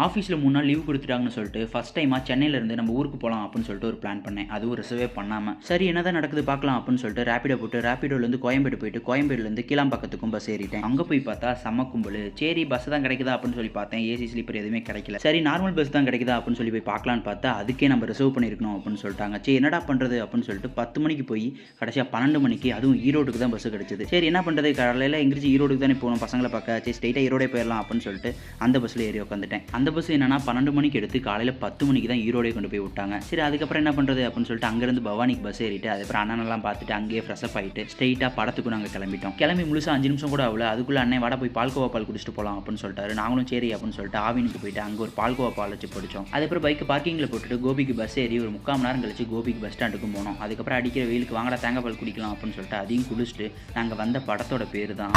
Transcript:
ஆஃபீஸில் மூணு நாள் லீவ் கொடுத்துட்டாங்கன்னு சொல்லிட்டு ஃபஸ்ட் டைமாக சென்னையிலேருந்து நம்ம ஊருக்கு போகலாம் அப்படின்னு சொல்லிட்டு ஒரு பிளான் பண்ணேன். அதுவும் ரிசர்வே பண்ணாமல் சரி என்னதான் நடக்குது பார்க்கலாம் அப்படின்னு சொல்லிட்டு ரேப்பிடோ போட்டு ரேப்பிடோலேருந்து கோயம்பேடு போயிட்டு கோயம்பேடுலேருந்து கீழாம்பாக்கத்துக்கும் பஸ் ஏறிட்டேன். அங்கே போய் பார்த்தா செம்ம கும்பல். சரி பஸ் தான் கிடைக்குதா அப்படின்னு சொல்லி பார்த்தேன். ஏசி ஸ்லீப்பர் எதுவுமே கிடைக்கல. சரி நார்மல் பஸ் தான் கிடைக்குதா அப்படின்னு சொல்லி போய் பார்க்கலான்னு பார்த்தா அதுக்கே நம்ம ரிசர்வ் பண்ணியிருக்கணும் அப்படின்னு சொல்லிட்டாங்க. சரி என்னடா பண்ணுறது அப்படின்னு சொல்லிட்டு பத்து மணிக்கு போய் கடைசியாக பன்னெண்டு மணிக்கு அதுவும் ஈரோடுக்கு தான் பஸ் கிடைச்சது. சரி என்ன பண்ணுறது காலையில் எங்கிரிச்சு ஈரோடுக்கு தானே போகணும் பசங்களை பார்க்க. சரி ஸ்ட்ரெயிட்டாக ஈரோடே போயிடலாம் அப்படின்னு சொல்லிட்டு அந்த பஸ்ஸில் ஏறி உட்காந்துட்டேன் அந்த பஸ் என்னன்னா பன்னெண்டு மணிக்கு எடுத்து காலையில் பத்து மணிக்கு தான் ஈரோடே கொண்டு போய் விட்டாங்க. சரி அதுக்கப்புறம் என்ன பண்ணுறது அப்படின்னு சொல்லிட்டு அங்கேருந்து பவானிக்கு பஸ் ஏறிட்டு அதுக்கப்புறம் அண்ணனெல்லாம் பார்த்துட்டு அங்கேயே ஃப்ரெஷ்அப் ஆகிட்டு ஸ்ட்ரெயிட்டாக படத்துக்கு நாங்கள் கிளம்பிட்டோம். கிளம்பி முழுசாக அஞ்சு நிமிஷம் கூட ஆகல. அதுக்குள்ளே அண்ணன் வாடா போய் பால்கோவா பால் குடிச்சிட்டு போகலாம் அப்படின்னு சொல்லிட்டாரு. நாங்களும் சரி அப்படின்னு சொல்லிட்டு ஆவினுக்கு போயிட்டு அங்கே ஒரு பால்கோவா பால் வச்சு படித்தோம் அதுக்கப்புறம் பைக் பார்க்கிங்கில் போட்டுட்டு கோபிக்கு பஸ் ஏறி ஒரு முக்கால் மணி நேரம் கழிச்சு கோபிக்கு பஸ் ஸ்டாண்டுக்கும் போனோம். அதுக்கப்புறம் அடிக்கிற வெயிலுக்கு வாங்கடா தேங்காய் பால் குடிக்கலாம் அப்படின்னு சொல்லிட்டு அதையும் குடிச்சிட்டு நாங்கள் வந்த படத்தோட பேர் தான்